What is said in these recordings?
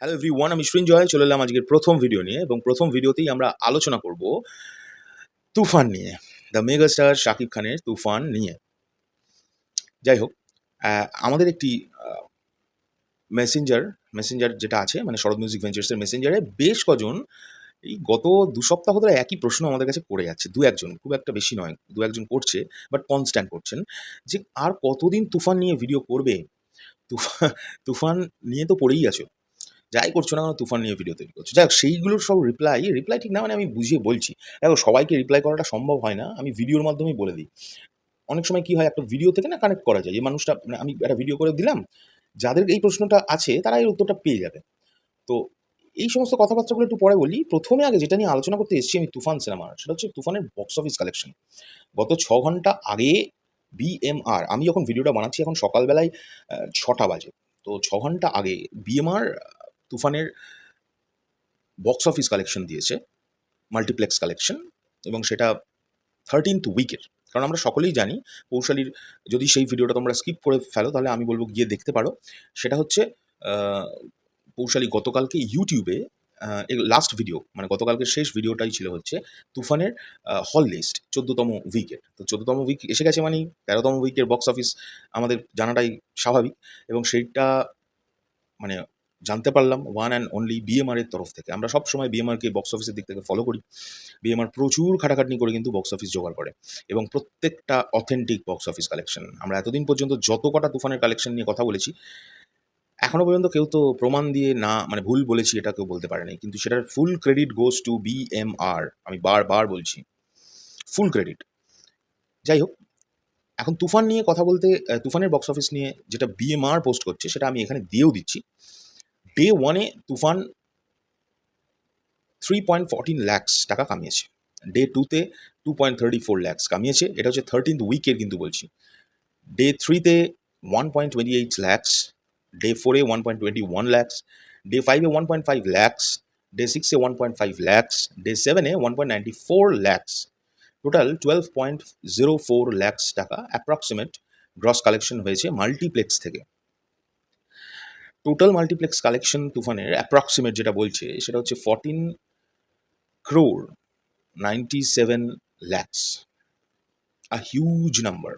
Hello every one আমি সৃঞ্জয় চলে এলাম আজকের প্রথম ভিডিও নিয়ে এবং প্রথম ভিডিওতেই আমরা আলোচনা করব তুফান নিয়ে দ্য মেগাস্টার শাকিব খানের তুফান নিয়ে। যাই হোক আমাদের একটি মেসেঞ্জার মেসেঞ্জার যেটা আছে মানে শরৎ মিউজিক ভেঞ্চার্সের মেসেঞ্জারে বেশ কজন, এই গত দু সপ্তাহ ধরে একই প্রশ্ন আমাদের কাছে করে যাচ্ছে, দু একজন, খুব একটা বেশি নয়, দু একজন করছে বাট কনস্ট্যান্ট করছেন, যে আর কতদিন তুফান নিয়ে ভিডিও করবে? তুফান তুফান নিয়ে তো পড়েই আছো। যাই করছ না কেন, তুফান নিয়ে ভিডিও তৈরি করছ। যাই সেইগুলোর সব রিপ্লাই রিপ্লাই ঠিক না মানে আমি বুঝিয়ে বলছি। দেখো, সবাইকে রিপ্লাই করাটা সম্ভব হয় না, আমি ভিডিওর মাধ্যমেই বলে দিই। অনেক সময় কি হয়, একটা ভিডিও থেকে না কানেক্ট করা যায়, যে মানুষটা মানে আমি একটা ভিডিও করে দিলাম, যাদের এই প্রশ্নটা আছে, তারা এই উত্তরটা পেয়ে যাবে। তো এই সমস্ত কথাবার্তাগুলো একটু পরে বলি। প্রথমে আগে যেটা নিয়ে আলোচনা করতে এসেছি আমি তুফান সিনেমার সেটা হচ্ছে তুফানের বক্স অফিস কালেকশন গত ছ ঘণ্টা আগে বিএমআর আমি যখন ভিডিওটা বানাচ্ছি এখন সকালবেলায় ছটা বাজে। তো ছ ঘণ্টা আগে বিএমআর তুফানের বক্স অফিস কালেকশন দিয়েছে মাল্টিপ্লেক্স কালেকশন এবং সেটা থার্টিন্থ উইকের কারণ আমরা সকলেই জানি, কৌশালীর যদি সেই ভিডিওটা তোমরা স্কিপ করে ফেলো, তাহলে আমি বলব গিয়ে দেখতে পারো। সেটা হচ্ছে কৌশালী গতকালকে ইউটিউবে লাস্ট ভিডিও মানে গতকালকে শেষ ভিডিওটাই ছিল হচ্ছে তুফানের হল লিস্ট চোদ্দতম উইকের তো চোদ্দতম উইক এসে গেছে মানে তেরোতম উইকের বক্স অফিস আমাদের জানাটাই স্বাভাবিক, এবং সেইটা মানে জানতে পারলাম ওয়ান অ্যান্ড অনলি বিএমআর এর তরফ থেকে। আমরা সব সময় বিএমআরকে বক্স অফিসের দিক থেকে ফলো করি। বিএমআর প্রচুর খাটাখাটনি করে কিন্তু বক্স অফিস জোগাড় করে এবং প্রত্যেকটা অথেন্টিক বক্স অফিস কালেকশন আমরা এতদিন পর্যন্ত যত কটা তুফানের কালেকশন নিয়ে কথা বলেছি, এখনও পর্যন্ত কেউ তো প্রমাণ দিয়ে না মানে ভুল বলেছি এটা কেউ বলতে পারেনি। কিন্তু সেটার full credit goes to BMR আমি বারবার বলছি ফুল ক্রেডিট যাই হোক, এখন তুফান নিয়ে কথা বলতে তুফানের বক্স অফিস নিয়ে যেটা বিএমআর পোস্ট করছে, সেটা আমি এখানে দিয়েও দিচ্ছি। ডে ওয়ানে Toofan three point fourteen lakhs টাকা কামিয়েছে। ডে টুতে two point thirty four lakhs কামিয়েছে। এটা হচ্ছে থার্টিন্থ উইকের কিন্তু বলছি। ডে থ্রিতে one point twenty eight lakhs day ফোরে one point twenty one lakhs day ফাইভে one point five lakhs day সিক্সে one point five lakhs day সেভেনে one point ninety four lakhs total twelve point zero four lakhs টাকা approximate gross collection হয়েছে multiplex থেকে। Total multiplex collection তুফানের approximate যেটা বলছে, সেটা হচ্ছে fourteen crore ninety seven lakhs a huge number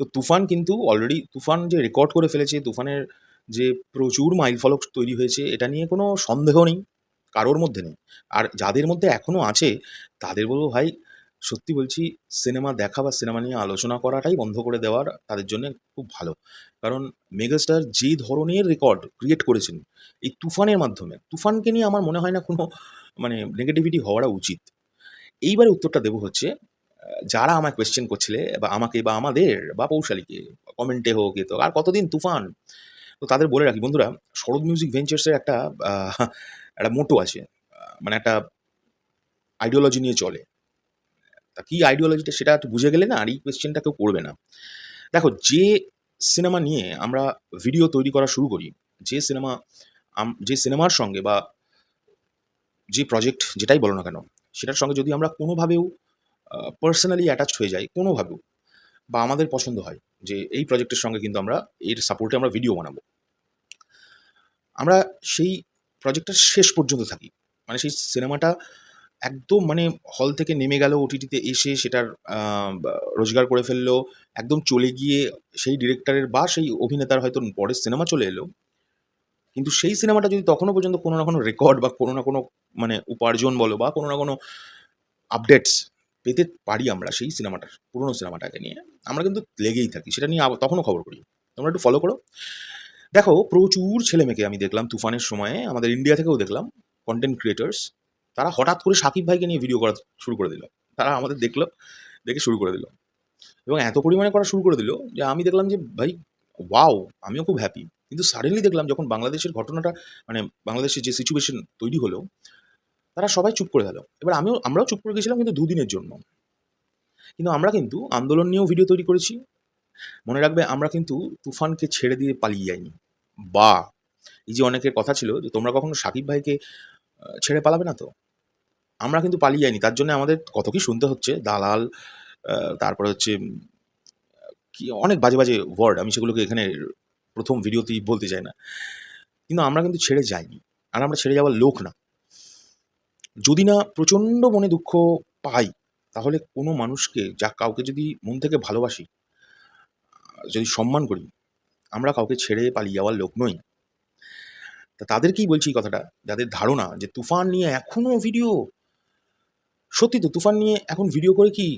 তো তুফান কিন্তু অলরেডি তুফান যে রেকর্ড করে ফেলেছে, তুফানের যে প্রচুর মাইল ফলক তৈরি হয়েছে, এটা নিয়ে কোনো সন্দেহ নেই, কারোর মধ্যে নেই। আর যাদের মধ্যে এখনও আছে, তাদের বলব ভাই সত্যি বলছি সিনেমা দেখা বা সিনেমা নিয়ে আলোচনা করাটাই বন্ধ করে দেওয়ার তাদের জন্য খুব ভালো। কারণ মেগাস্টার যে ধরনের রেকর্ড ক্রিয়েট করেছেন, এই তুফানের মাধ্যমে, তুফানকে নিয়ে আমার মনে হয় না কোনো মানে নেগেটিভিটি হওয়াটা উচিত। এইবারে উত্তরটা দেবো হচ্ছে যারা আমায় কোয়েশ্চেন করছিলে, বা আমাকে, বা আমাদের, বা পৌশালীকে কমেন্টে হোক, এ তো আর কতদিন তুফান, তো তাদের বলে রাখি, বন্ধুরা শরৎ মিউজিক ভেঞ্চার্সের একটা একটা মোটো আছে মানে একটা আইডিওলজি নিয়ে চলে। তা কী আইডিওলজিটা সেটা বুঝে গেলে না আর এই কোয়েশ্চেনটা কেউ করবে না। দেখো, যে সিনেমা নিয়ে আমরা ভিডিও তৈরি করা শুরু করি, যে সিনেমা যে সিনেমার সঙ্গে বা যে প্রজেক্ট যেটাই বলো না কেন, সেটার সঙ্গে যদি আমরা কোনোভাবেও পার্সোনালি অ্যাটাচ হয়ে যাই, কোনোভাবেও, বা আমাদের পছন্দ হয়, যে এই প্রজেক্টের সঙ্গে কিন্তু আমরা এর সাপোর্টে আমরা ভিডিও বানাবো। আমরা সেই প্রজেক্টটার শেষ পর্যন্ত থাকি মানে সেই সিনেমাটা একদম মানে হল থেকে নেমে গেল ওটিটিতে এসে সেটার রোজগার করে ফেলল, একদম চলে গিয়ে সেই ডিরেক্টরের বা, সেই অভিনেতার হয়তো পরের সিনেমা চলে এলো। কিন্তু সেই সিনেমাটা যদি তখনও পর্যন্ত কোনো না কোনো রেকর্ড বা কোনো না কোনো মানে উপার্জন বলো বা কোনো না কোনো আপডেটস পেতে পারি আমরা সেই সিনেমাটার পুরনো সিনেমাটাকে নিয়ে, আমরা কিন্তু লেগেই থাকি, সেটা নিয়ে তখনও খবর করি। তোমরা একটু ফলো করো। দেখো, প্রচুর ছেলে মেয়েকে আমি দেখলাম তুফানের সময়ে, আমাদের ইন্ডিয়া থেকেও দেখলাম কন্টেন্ট ক্রিয়েটার্স তারা হঠাৎ করে সাকিব ভাইকে নিয়ে ভিডিও করা শুরু করে দিল। তারা আমাদের দেখল, দেখে শুরু করে দিল। এবং এত পরিমাণে করা শুরু করে দিল যে আমি দেখলাম যে, ভাই ওয়াও আমিও খুব হ্যাপি কিন্তু সাডেনলি দেখলাম যখন বাংলাদেশের ঘটনাটা মানে বাংলাদেশের যে সিচুয়েশন তৈরি হলো, তারা সবাই চুপ করে গেল। এবার আমিও, আমরাও চুপ করে গেছিলাম কিন্তু দুদিনের জন্য। কিন্তু আমরা কিন্তু আন্দোলন নিয়েও ভিডিও তৈরি করেছি। মনে রাখবে, আমরা কিন্তু তুফানকে ছেড়ে দিয়ে পালিয়ে যাইনি। বা, এই যে অনেকের কথা ছিল যে, তোমরা কখনো সাকিব ভাইকে ছেড়ে পালাবে না তো? আমরা কিন্তু পালিয়ে যাইনি তার জন্য আমাদের কত কি শুনতে হচ্ছে, দালাল তারপরে হচ্ছে কি অনেক বাজে বাজে ওয়ার্ড আমি সেগুলোকে এখানে প্রথম ভিডিওতেই বলতে চাই না। কিন্তু আমরা কিন্তু ছেড়ে যাইনি, আর আমরা ছেড়ে যাওয়ার লোক না। যদি না প্রচণ্ড মনে দুঃখ পাই, তাহলে কোনো মানুষকে, যা কাউকে যদি মন থেকে ভালোবাসি, যদি সম্মান করি, আমরা কাউকে ছেড়ে পালিয়ে যাওয়ার লোক নই। তা তাদেরকেই বলছি এই কথাটা, যাদের ধারণা যে তুফান নিয়ে এখনও ভিডিও সত্যি তো তুফান নিয়ে এখন ভিডিও করে কি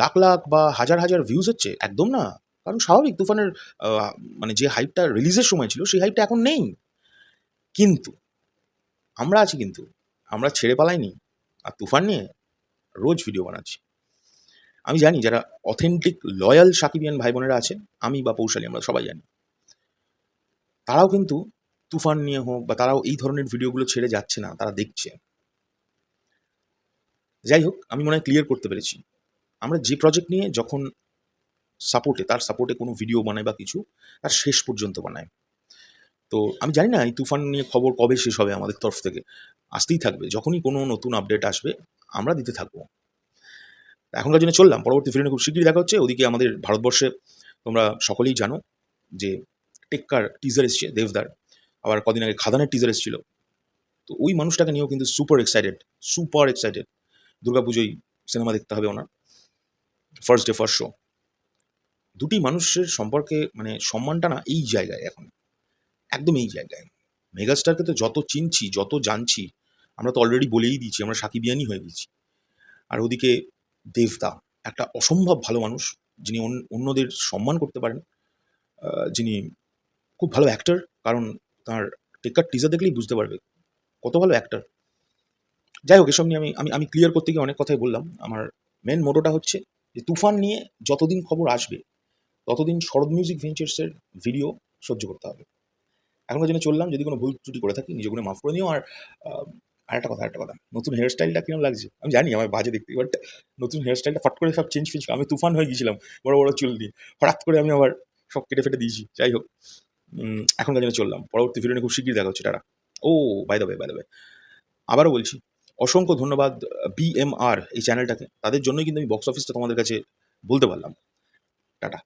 লাখ লাখ বা হাজার হাজার ভিউজ হচ্ছে? একদম না। কারণ স্বাভাবিক তুফানের মানে যে হাইপটা রিলিজের সময় ছিল, সেই হাইপটা এখন নেই। কিন্তু, আমরা আছি কিন্তু, আমরা ছেড়ে পালাইনি। আর তুফান নিয়ে রোজ ভিডিও বানাচ্ছি। আমি জানি যারা অথেন্টিক লয়াল সাকিবিয়ান ভাই বোনেরা আছে আমি বা পৌশালী, আমরা সবাই জানি। তারাও কিন্তু তুফান নিয়ে হোক বা তারাও এই ধরনের ভিডিওগুলো ছেড়ে যাচ্ছে না, তারা দেখছে। যাই হোক, আমি মনে হয় ক্লিয়ার করতে পেরেছি। আমরা যে প্রজেক্ট নিয়ে যখন সাপোর্টে তার সাপোর্টে কোনো ভিডিও বানায় বা কিছু, তার শেষ পর্যন্ত বানায়। তো আমি জানি না এই তুফান নিয়ে খবর কবে শেষ হবে আমাদের তরফ থেকে। আসতেই থাকবে, যখনই কোনো নতুন আপডেট আসবে, আমরা দিতে থাকব। এখনকার জন্য চললাম, পরবর্তী ভিডিও খুব শীঘ্রই দেখা হচ্ছে। ওদিকে আমাদের ভারতবর্ষে তোমরা সকলেই জানো যে টেক্কার টিজার এসছে, দেবদার। আবার কদিন আগে খাদানের টিজার এসেছিল। তো ওই মানুষটাকে নিয়েও কিন্তু সুপার এক্সাইটেড সুপার এক্সাইটেড দুর্গাপুজোয় সিনেমা দেখতে হবে ওনার। ফার্স্ট ডে ফার্স্ট শো দুটি মানুষের সম্পর্কে মানে সম্মানটা না এই জায়গায় এখন। একদম এই জায়গায়। মেগাস্টারকে তো যত চিনছি, যত জানছি, আমরা তো অলরেডি বলেই দিয়েছি, আমরা সাকিবিয়ানি হয়ে গেছি। আর ওদিকে দেবদা, একটা অসম্ভব ভালো মানুষ, যিনি অন্য- অন্যদের সম্মান করতে পারেন। যিনি খুব ভালো অ্যাক্টর কারণ তার টেক্কার টিজার দেখলেই বুঝতে পারবে। কত ভালো অ্যাক্টার যাই হোক এসব নিয়ে আমি আমি আমি ক্লিয়ার করতে গিয়ে অনেক কথাই বললাম। আমার মেন মোটোটা হচ্ছে যে তুফান নিয়ে যতদিন খবর আসবে ততদিন শরৎ মিউজিক ভেঞ্চার্সের ভিডিও সহ্য করতে হবে। এখনকার জন্য চললাম যদি কোনো ভুল ত্রুটি করে থাকি নিজে গুণে মাফ করে নিও। আর আহ, আরেকটা কথা আরেকটা কথা। নতুন হেয়ার স্টাইলটা কিরম লাগছে? আমি জানি আমার বাজে দেখতে বাট নতুন হেয়ার স্টাইলটা ফট করে সব চেঞ্জ ফেঞ্জ আমি তুফান হয়ে গিয়েছিলাম বড় বড় চুল দিয়ে। হঠাৎ করে আমি আবার সব কেটে ফেটে দিয়েছি। যাই হোক। এখনকার জন্য চললাম। পরবর্তী ভিডিও নিয়ে খুব শীঘ্রই দেখা হচ্ছে তারা ও বাই দ্য বাই দ্য আবারও বলছি, অসংখ্য ধন্যবাদ বিএমআর এই চ্যানেলটাকে তাদের জন্যই কিন্তু আমি বক্স অফিসটা তোমাদের কাছে বলতে পারলাম। টাটা।